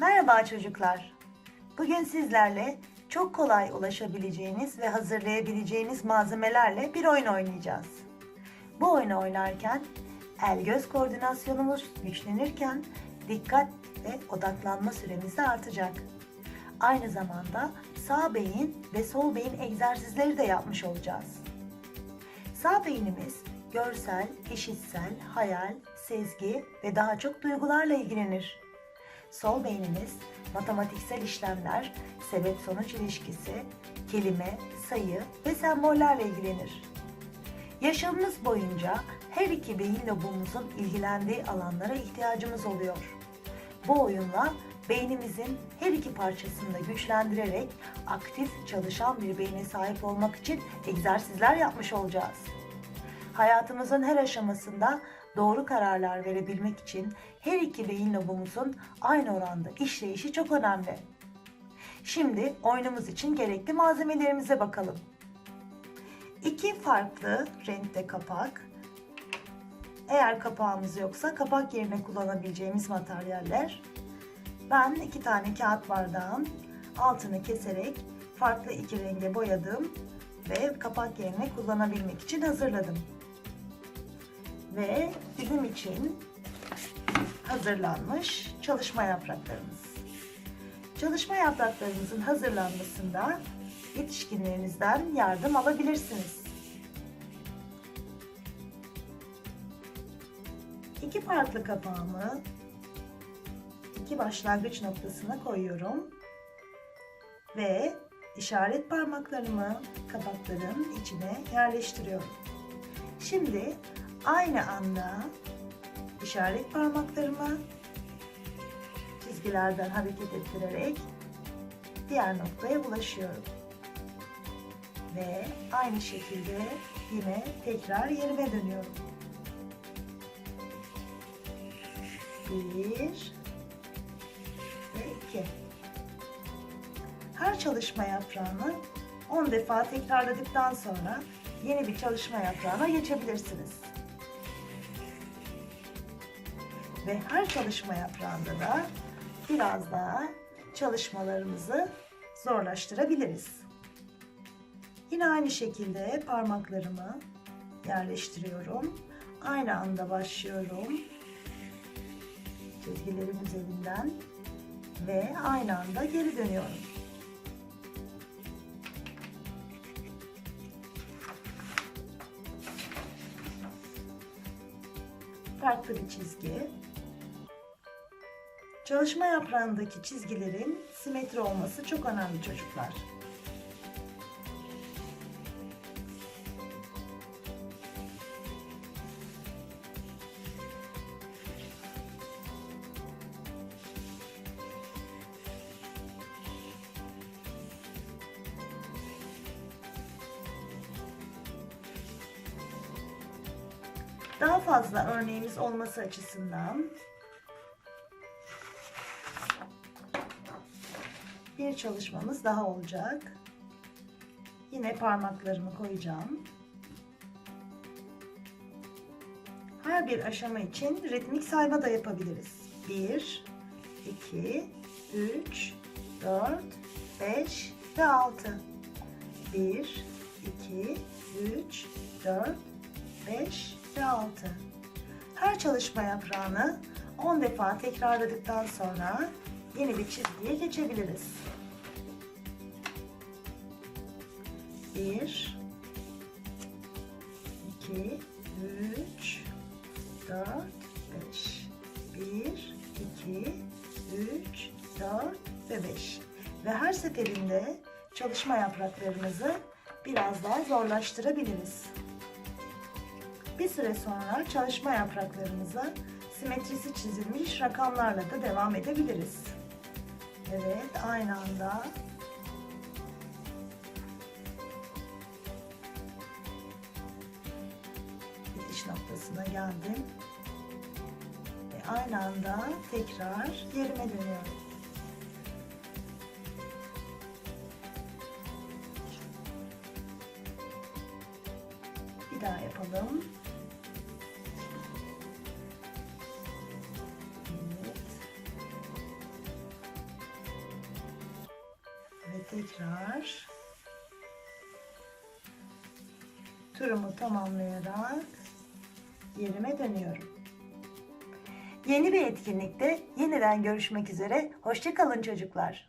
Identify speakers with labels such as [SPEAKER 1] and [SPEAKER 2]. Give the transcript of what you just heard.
[SPEAKER 1] Merhaba çocuklar. Bugün sizlerle çok kolay ulaşabileceğiniz ve hazırlayabileceğiniz malzemelerle bir oyun oynayacağız. Bu oyunu oynarken el göz koordinasyonumuz güçlenirken dikkat ve odaklanma süremiz de artacak. Aynı zamanda sağ beyin ve sol beyin egzersizleri de yapmış olacağız. Sağ beynimiz görsel, işitsel, hayal, sezgi ve daha çok duygularla ilgilenir. Sol beynimiz matematiksel işlemler, sebep-sonuç ilişkisi, kelime, sayı ve sembollerle ilgilenir. Yaşamımız boyunca her iki beyin lobumuzun ilgilendiği alanlara ihtiyacımız oluyor. Bu oyunla beynimizin her iki parçasını da güçlendirerek aktif çalışan bir beyne sahip olmak için egzersizler yapmış olacağız. Hayatımızın her aşamasında doğru kararlar verebilmek için her iki beyin lobumuzun aynı oranda işleyişi çok önemli. Şimdi oyunumuz için gerekli malzemelerimize bakalım. İki farklı renkte kapak. Eğer kapağımız yoksa kapak yerine kullanabileceğimiz materyaller. Ben iki tane kağıt bardağın altını keserek farklı iki renge boyadım ve kapak yerine kullanabilmek için hazırladım. Ve bizim için hazırlanmış çalışma yapraklarımız. Çalışma yapraklarımızın hazırlanmasında yetişkinlerinizden yardım alabilirsiniz. İki farklı kapağımı iki başlangıç noktasına koyuyorum ve işaret parmaklarımı kapakların içine yerleştiriyorum. Şimdi aynı anda işaret parmaklarımı çizgilerden hareket ettirerek diğer noktaya ulaşıyorum. Ve aynı şekilde yine tekrar yerime dönüyorum. Bir ve iki. Her çalışma yaprağını 10 defa tekrarladıktan sonra yeni bir çalışma yaprağına geçebilirsiniz. Ve her çalışma yaprağında da biraz daha çalışmalarımızı zorlaştırabiliriz. Yine aynı şekilde parmaklarımı yerleştiriyorum. Aynı anda başlıyorum. Çizgilerin üzerinden ve aynı anda geri dönüyorum. Farklı bir çizgi. Çalışma yaprağındaki çizgilerin simetri olması çok önemli çocuklar. Daha fazla örneğimiz olması açısından bir çalışmamız daha olacak. Yine parmaklarımı koyacağım. Her bir aşama için ritmik sayma da yapabiliriz. 1, 2, 3, 4, 5 ve 6. 1, 2, 3, 4, 5 ve 6. Her çalışma yaprağını 10 defa tekrarladıktan sonra yeni bir çizgiye geçebiliriz. 1 2 3 4 5 1 2 3 4 ve 5 ve her seferinde çalışma yapraklarımızı biraz daha zorlaştırabiliriz. Bir süre sonra çalışma yapraklarımıza simetrisi çizilmiş rakamlarla da devam edebiliriz. Evet, aynı anda bitiş noktasına geldim. Ve aynı anda tekrar yerime dönüyorum. Bir daha yapalım. Tekrar turumu tamamlayarak yerime dönüyorum. Yeni bir etkinlikte yeniden görüşmek üzere. Hoşçakalın çocuklar.